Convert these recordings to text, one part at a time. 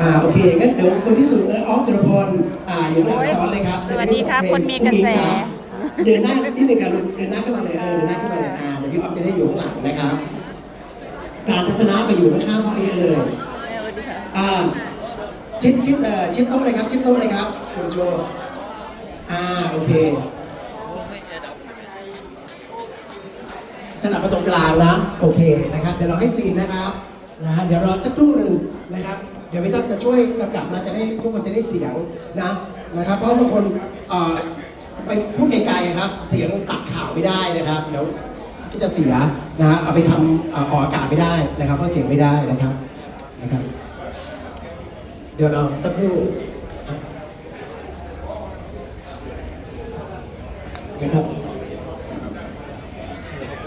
อ่าโอเคงั้นเดี๋ยวคนที่สูงเออออฟจรพลอ่าอยู่หลังซ้อนเลยครับสวัสดีครับคนมีกระแส เดินหน้านิดหนึ่งกันลูกเดินหน้าขึ้นมาเลยเออเดินหน้าขึ้นมาเลยอ่าเดี๋ยวพี่ออฟจะได้อยู่ข้างหลังนะครับ การทัศนะไปอยู่ข้างๆพ่อเอเลยอ่าชิดชิดเอ่อชิดโต๊ะเลยครับ ชิดโต๊ะเลยครับคุณโจอ่าโอเคสนับมาตรงกลางนะ โอเคนะครับเดี๋ยวเราให้ซีนนะครับนะฮะเดี๋ยวรอสักครู่หนึ่ง นะครับ เดี๋ยวพี่ต้อมจะช่วยกำกับนะจะได้ทุกคนจะได้เสียงนะนะครับเพราะบางคนเอ่อไปพูดไกลๆครับ เสียงตัดข่าวไม่ได้นะครับ เดี๋ยวก็จะเสียนะฮะเอาไปทำเอ่อออกอากาศไม่ได้นะครับเพราะเสียงไม่ได้นะครับนะครับ เดี๋ยวเราสักครู่นะครับ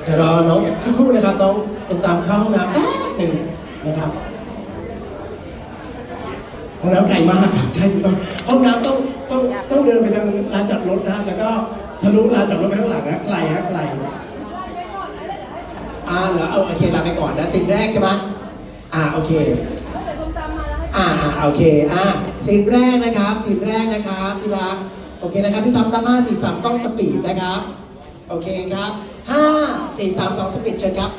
เดี๋ยวรอน้องสักครู่นะครับน้องตามตามเข้าห้องน้ำแป๊บหนึ่งนะครับ ห้องน้ำไกลมากครับใช่ถูกต้องห้องน้ำต้องต้องต้องเดินไปทางลานจอดรถนะแล้วก็ทะลุลานจอดรถไปข้างหลังนะไกลฮะไกลอ่าเหรอเอาโอเคลาไปก่อนนะสิ่งแรกใช่ไหมอ่าโอเคอ่าโอเคอ่าซีนแรกนะครับซีนแรกนะครับที่รักโอเคนะครับพี่ท็อปตั้งห้าสี่สามกล้องสปีดนะครับโอเคครับห้าสี่สามสองสปีดเชิญครับ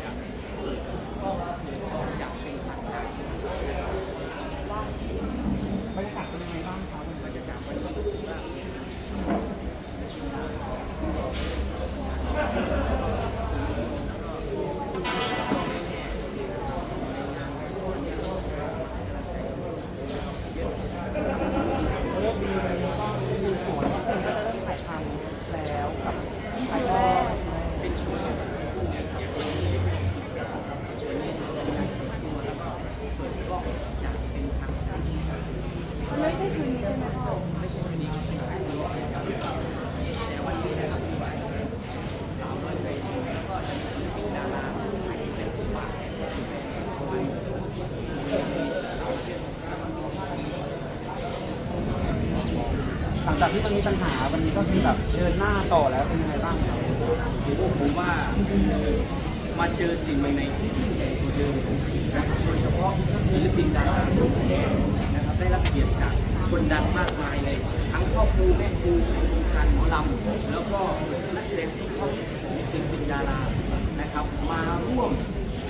Yeah. จากที่มันมีปัญหาวันนี้ก็คือแบบเดินหน้าต่อแล้วเป็นยังไงบ้างครับผมว่ามาเจอสิ่งใหม่ๆที่ยิ่งใหญ่กว่าเดิมนะครับโดยเฉพาะศิลปินดาราผู้แสดงนะครับได้รับเกียรติจากคนดังมากมายเลยทั้งพ่อครูแม่ครูวงการหมอลำแล้วก็นักแสดงที่เข้าของศิลปินดารานะครับ มาร่วม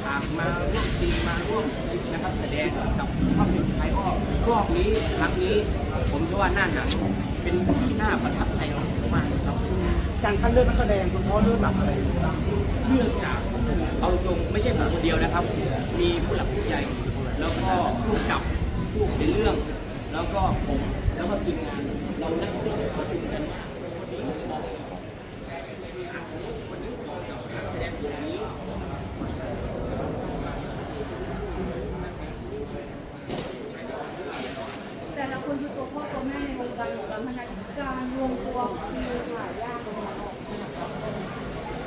ฉากมาร่วมตีมาร่วมนะครับแสดงกับภาพยนตร์ไทยอ้อรอบนี้ครั้งนี้ผมคิดว่าหน้าหนัง เป็นที่น่าประทับใจของผมมากครับการคัดเลือกนักแสดงคุณพ่อเลือกหลักอะไรเลือกจากเอาตรงไม่ใช่ผมคนเดียวนะครับ มีผู้หลักผู้ใหญ่แล้วก็ผู้กำกับผู้เขียนเรื่อง แล้วก็ผมแล้วก็ทีมงานเรานั่งประชุมกันวันนี้ผมบอกวันนี้บอกกับนักแสดงกลุ่มนี้ แต่ละคนคือตัวพ่อตัวแม่ในวง การวงการพนักการรวมตัวคือหลายยากเลยนะ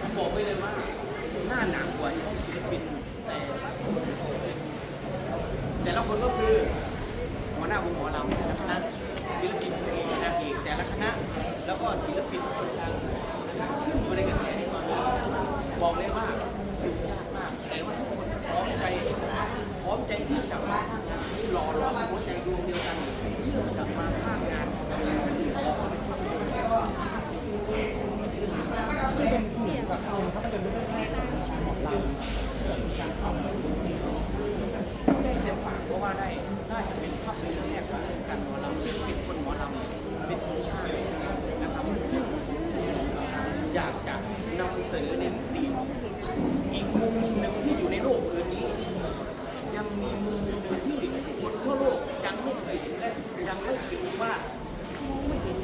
ผมบอกไว้เลยว่าหน้าหนังกว่าศิลปินแต่แต่ละคนก็คือหัวหน้าวงหมอลำแต่ละครับศิลปินนางเอกนางเอกแต่ละคณะ แล้วก็ศิลปินคนดังนะครับขึ้นมาในกระแสในตอนนี้บอกเลยว่าอยู่ยากมากแต่ว่าทุกคนพร้อมใจพร้อมใจที่จะมาสร้างงานที่รอรอหัวใจดวงเดียวกันที่จะมาสร้างงานสนุกออกมาเป็นภาพยนตร์แล้วก็ ซึ่งเป็นเหมือนกับเอาภาพยนตร์เรื่องแรกของหมอล ได้เต็มปากเพราะว่าได้น่าจะเป็นภาพยนตร์เรื่องแรกของวงการหมอลำซึ่งเป็นคนหมอลำเป็นคนสร้างนะครับซึ่งอยากจะนำเสนอในมุมดีอีกมุมหนึ่งที่อยู่ในโลกคืนนี้ ยังมีมุมหนึ่งที่คนทั่วโลกยังไม่เคยเห็นและยั งไม่เคยรู้ว่าไม่เห็น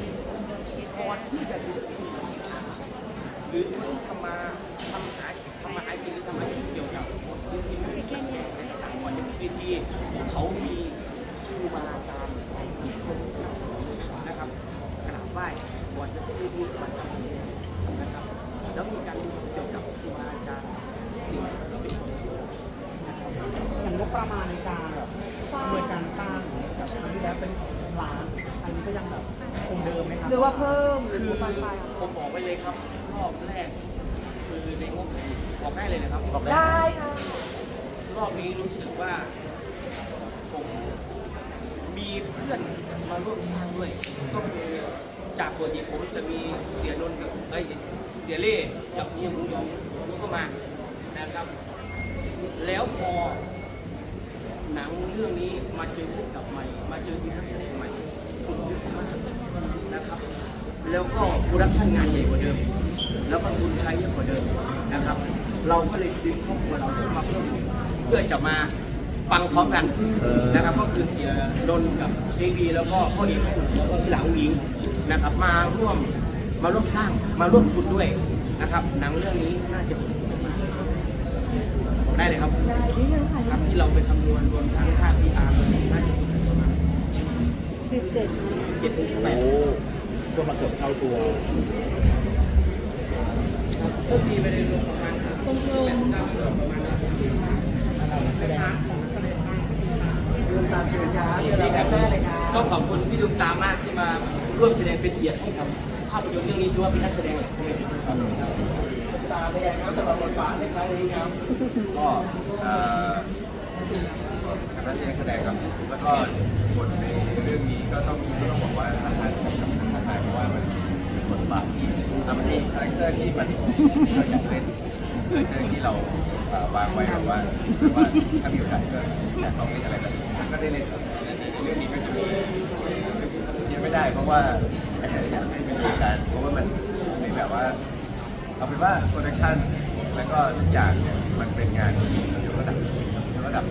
ก่อนที่จะศิลปินหรือคนทำมาทำหาทำมาหากินหรือทำอาชีพเกี่ยวกับศิลปินที่แสดงต่างๆก่อนจะมีเวทีเขามีครูบาอาจารย์ที่คนนะครับกราบไหว้ก่อนจะเป็นเวทีก่อนจะนะครับแล้วมีการเกี่ยวกับครูบาอาจารย์สิ่งที่เป็นคนอย่างงบประมาณในการแบบดำเนินการสร้างแบบครั้งที่แล้วเป็นล้านอัน หรือว่าเพิ่มหรือ คือปานปลายผมบอกไว้เลยครับรอบแรกคือในงบบอกได้เลยนะครับได้ค่ะรอบนี้รู้สึกว่าผมมีเพื่อนมาร่วมสร้างด้วยก็คือจากปกติผมจะมีเสียนนท์กับเอ้ยเสียเล่กับเมียหมูยองก็มานะครับ แล้วพอหนังเรื่องนี้มาเจอผู้กำกับใหม่ มาเจอทีมนักแสดงใหม่ผมเยอะมากนะครับ แล้วก็โปรดักชันงานใหญ่กว่าเดิม แล้วก็ทุนใช้เยอะกว่าเดิมนะครับ เราก็เลยดึงครอบครัวเรามาเพิ่มเพื่อจะมาฟังพร้อมกันนะครับก็คือเสียดนกับเจบีแล้วก็พ่อเอกแล้วก็หลังหญิงนะครับมาร่วมมาร่วมสร้างมาร่วมทุนด้วยนะครับหนังเรื่องนี้น่าจะได้เลยครับที่ยังค่ะครับที่เราไปคำนวณรวมทั้งค่าพีอาร์น่าจะประมาณสิบเจ็ดสิบเจ็ดถึงสิบแปด ก็มาเกือบเท่าตัวก็ดีไปในรวมประมาณตรงๆแปดสิบเก้าที่สองประมาณนั้นลืมตามเชิญครับเดี๋ยวเรานี่ครับแม่เลยครับก็ขอบคุณพี่ดุมตามากที่มาร่วมแสดงเป็นเกียรติให้กับภาพยนตร์เรื่องนี้ถือว่าเป็นนักแสดงหละผมเองครับตามเลยครับสำหรับบทบาทในครั้งนี้ครับก็เอ่อคณะแสดงครับแล้วก็บทในเรื่องนี้ก็ต้องก็ต้องบอกว่าท้าทายเพราะว่ามันเป็นบทบาทที่ทำให้คาแรคเตอร์ที่มันที่เราอยากเล่นคาแรคเตอร์ที่เราเอ่อวางไว้แบบว่าว่าถ้ามีโอกาสก็อยากลองเล่นอะไรแบบนี้ก็ได้เล่นในเรื่องนี้ก็จะมียังไม่ได้เพราะว่าอยากให้เป็นรายการเพราะว่ามันไม่แบบว่าเอาเป็นว่าโปรดักชันแล้วก็ทุกอย่างเนี่ยมันเป็นงานที่ยกระดับยกระดับ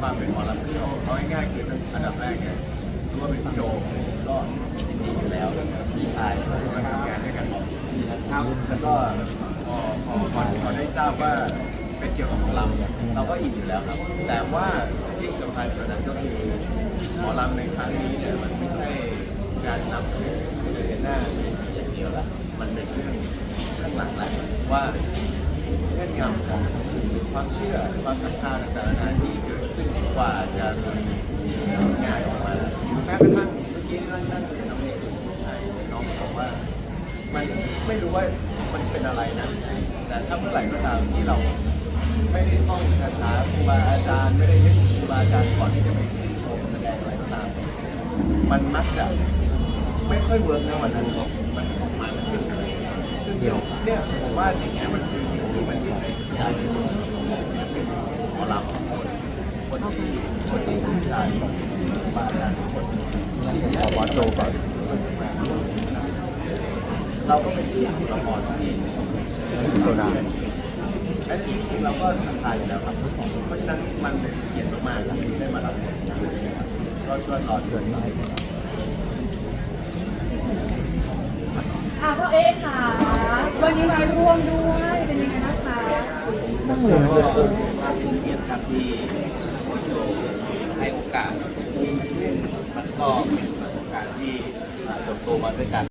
ความเป็นหมอลำที่เอาเอาง่ายๆคืออันดับแรกเนี่ย รู้ว่าเป็นพี่โจก็ยินดีอยู่แล้วพี่ชายก็มาทำงานด้วยกันครับแล้วก็พอพอพอพอได้ทราบว่าเป็นเกี่ยวกับหมอลำเราก็อินอยู่แล้วครับ แต่ว่าที่สำคัญกว่านั้นก็คือหมอลำในครั้งนี้เนี่ยมันไม่ใช่การนำเสนอเห็นหน้าอย่างเดียวละมันเป็นเรื่องข้างหลังแล้วว่าเงื่อนงำของความเชื่อความศรัทธาต่างๆนานาที่เกิดขึ้นกว่าจะมีงานออกมาแม้กระทั่งเมื่อกี้นั่งนั่งน้องเอกน้องบอกว่า มันไม่รู้ ว่ามันเป็นอะไรนะแต่ถ้าเมื่อไหร่ก็ตามที่เราไม่ได้ท่องคาถาครูบาอาจารย์ไม่ได้ยึดครูบาอาจารย์ก่อนที่จะไปขึ้นโชว์แสดงอะไรก็ตาม มันมักจะไม่ค่อยเวิร์กนะวันนั้นมันออกมาเป็นอะไรซึ่งเดี๋ยวเนี่ยผมว่าสิ่งนี้มันคือสิ่งที่มันยิ่งใหญ่ใหญ่หมอลำคนคนที่คนที่ผู้ชายบาอาจารย์คนสิ่งที่ขอโชว์ก่อน เราก็เป็นที่ละครที่โซดาและจริงเราก็สัมภาษณ์อยู่แล้วครับเพราะฉะนั้นมันเป็นเกียรติมากๆครับที่ได้มารับก็ก็รอเชิญไปอะพ่อเอ๊ค่ะ วันนี้มาร่วมด้วยเป็นยังไงบ้างคะก็เป็นเกียรติครับที่โชว์ให้โอกาสมันก็เป็นประสบการณ์ที่เติบโตมาด้วยกัน